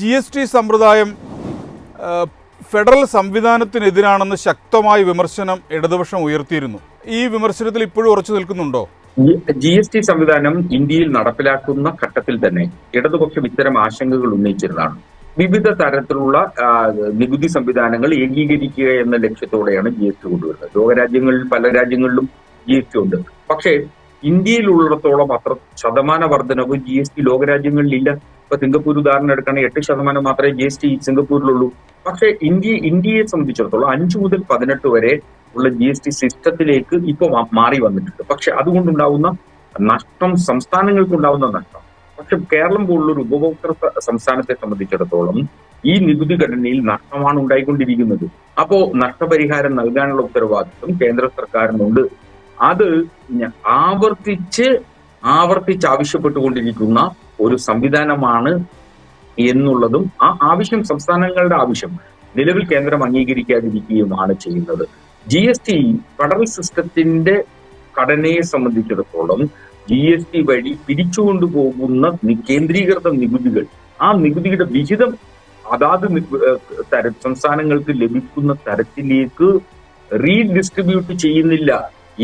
G S T സമ്പ്രദായം federal സംവിധാനത്തിനെതിരാണെന്ന് ശക്തമായ വിമർശനം ഇടതുപക്ഷം ഉയർത്തിയിരുന്നു. ഈ വിമർശനത്തിൽ ഇപ്പോഴും ഉറച്ചു നിൽക്കുന്നുണ്ടോ? ജി എസ് ടി സംവിധാനം ഇന്ത്യയിൽ നടപ്പിലാക്കുന്ന ഘട്ടത്തിൽ തന്നെ ഇടതുപക്ഷം ഇത്തരം ആശങ്കകൾ ഉന്നയിച്ചിരുന്നതാണ്. വിവിധ തരത്തിലുള്ള നികുതി സംവിധാനങ്ങൾ ഏകീകരിക്കുക എന്ന ലക്ഷ്യത്തോടെയാണ് ജി എസ് ടി കൊണ്ടുവരുന്നത്. ലോകരാജ്യങ്ങളിൽ പല രാജ്യങ്ങളിലും ജി എസ് ടി ഉണ്ട്. പക്ഷേ ഇന്ത്യയിലുള്ളിടത്തോളം അത്ര ശതമാന വർധനവ് ജി എസ് ടി ലോകരാജ്യങ്ങളിലില്ല. ഇപ്പൊ സിംഗപ്പൂർ ഉദാഹരണം എടുക്കുകയാണെങ്കിൽ എട്ട് ശതമാനം മാത്രമേ ജി എസ് ടി സിംഗപ്പൂരിലുള്ളൂ. പക്ഷേ ഇന്ത്യ ഇന്ത്യയെ സംബന്ധിച്ചിടത്തോളം അഞ്ചു മുതൽ പതിനെട്ട് വരെ ഉള്ള ജി എസ് ടി സിസ്റ്റത്തിലേക്ക് ഇപ്പൊ മാ- മാറി വന്നിട്ടുണ്ട്. പക്ഷെ അതുകൊണ്ടുണ്ടാവുന്ന നഷ്ടം സംസ്ഥാനങ്ങൾക്കുണ്ടാവുന്ന നഷ്ടം. പക്ഷെ കേരളം പോലുള്ള ഒരു ഉപഭോക്തൃ സംസ്ഥാനത്തെ സംബന്ധിച്ചിടത്തോളം ഈ നികുതി ഘടനയിൽ നഷ്ടമാണ് ഉണ്ടായിക്കൊണ്ടിരിക്കുന്നത്. അപ്പോ നഷ്ടപരിഹാരം നൽകാനുള്ള ഉത്തരവാദിത്വം കേന്ദ്ര സർക്കാരിനുണ്ട്. അത് ആവർത്തിച്ച് ആവർത്തിച്ച് ആവശ്യപ്പെട്ടുകൊണ്ടിരിക്കുന്ന ഒരു സംവിധാനമാണ് എന്നുള്ളതും ആ ആവശ്യം സംസ്ഥാനങ്ങളുടെ ആവശ്യം. നിലവിൽ കേന്ദ്രം അംഗീകരിക്കാതിരിക്കുകയുമാണ് ചെയ്യുന്നത്. ജി എസ് ടി ഫെഡറൽ സിസ്റ്റത്തിന്റെ ഘടനയെ സംബന്ധിച്ചിടത്തോളം ജി എസ് ടി വഴി പിരിച്ചുകൊണ്ടുപോകുന്ന കേന്ദ്രീകൃത നികുതികൾ ആ നികുതിയുടെ വിഹിതം അതാത് തര സംസ്ഥാനങ്ങൾക്ക് ലഭിക്കുന്ന തരത്തിലേക്ക് റീഡിസ്ട്രിബ്യൂട്ട് ചെയ്യുന്നില്ല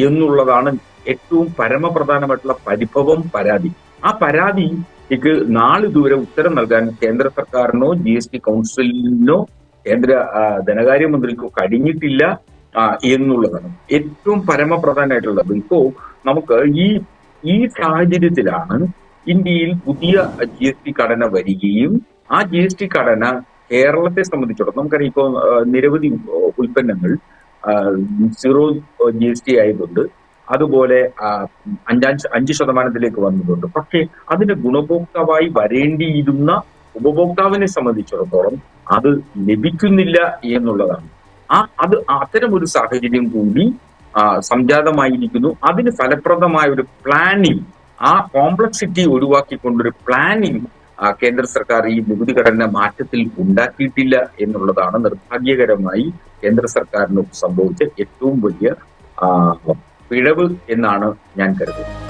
എന്നുള്ളതാണ് ഏറ്റവും പരമപ്രധാനമായിട്ടുള്ള പരിഭവം പരാതി. ആ പരാതിക്ക് ദൂരെ ഉത്തരം നൽകാൻ കേന്ദ്ര സർക്കാരിനോ ജി എസ് ടി കൗൺസിലിനോ കേന്ദ്ര ധനകാര്യമന്ത്രിക്കോ കഴിഞ്ഞിട്ടില്ല എന്നുള്ളതാണ് ഏറ്റവും പരമപ്രധാനമായിട്ടുള്ളത്. ഇപ്പോ നമുക്ക് ഈ ഈ സാഹചര്യത്തിലാണ് ഇന്ത്യയിൽ പുതിയ ജി എസ് ടി ഘടന വരികയും ആ ജി എസ് ടി ഘടന കേരളത്തെ സംബന്ധിച്ചിടത്തോളം നമുക്കറിയാം ഇപ്പോൾ നിരവധി ഉൽപ്പന്നങ്ങൾ സീറോ ജി എസ് ടി ആയതുകൊണ്ട് അതുപോലെ അഞ്ചാം അഞ്ച് ശതമാനത്തിലേക്ക് വന്നിട്ടുണ്ട്. പക്ഷേ അതിന് ഗുണഭോക്താവായി വരേണ്ടിയിരുന്ന ഉപഭോക്താവിനെ സംബന്ധിച്ചിടത്തോളം അത് ലഭിക്കുന്നില്ല എന്നുള്ളതാണ്. ആ അത് അത്തരം ഒരു സാഹചര്യം കൂടി സംജാതമായിരിക്കുന്നു. അതിന് ഫലപ്രദമായ ഒരു പ്ലാനിങ് ആ കോംപ്ലക്സിറ്റി ഒഴിവാക്കിക്കൊണ്ടൊരു പ്ലാനിങ് കേന്ദ്ര സർക്കാർ ഈ നികുതി ഘടന മാറ്റത്തിൽ ഉണ്ടാക്കിയിട്ടില്ല എന്നുള്ളതാണ് നിർഭാഗ്യകരമായി കേന്ദ്ര സർക്കാരിന് സംഭവിച്ച ഏറ്റവും വലിയ പിഴവ് എന്നാണ് ഞാൻ കരുതുന്നത്.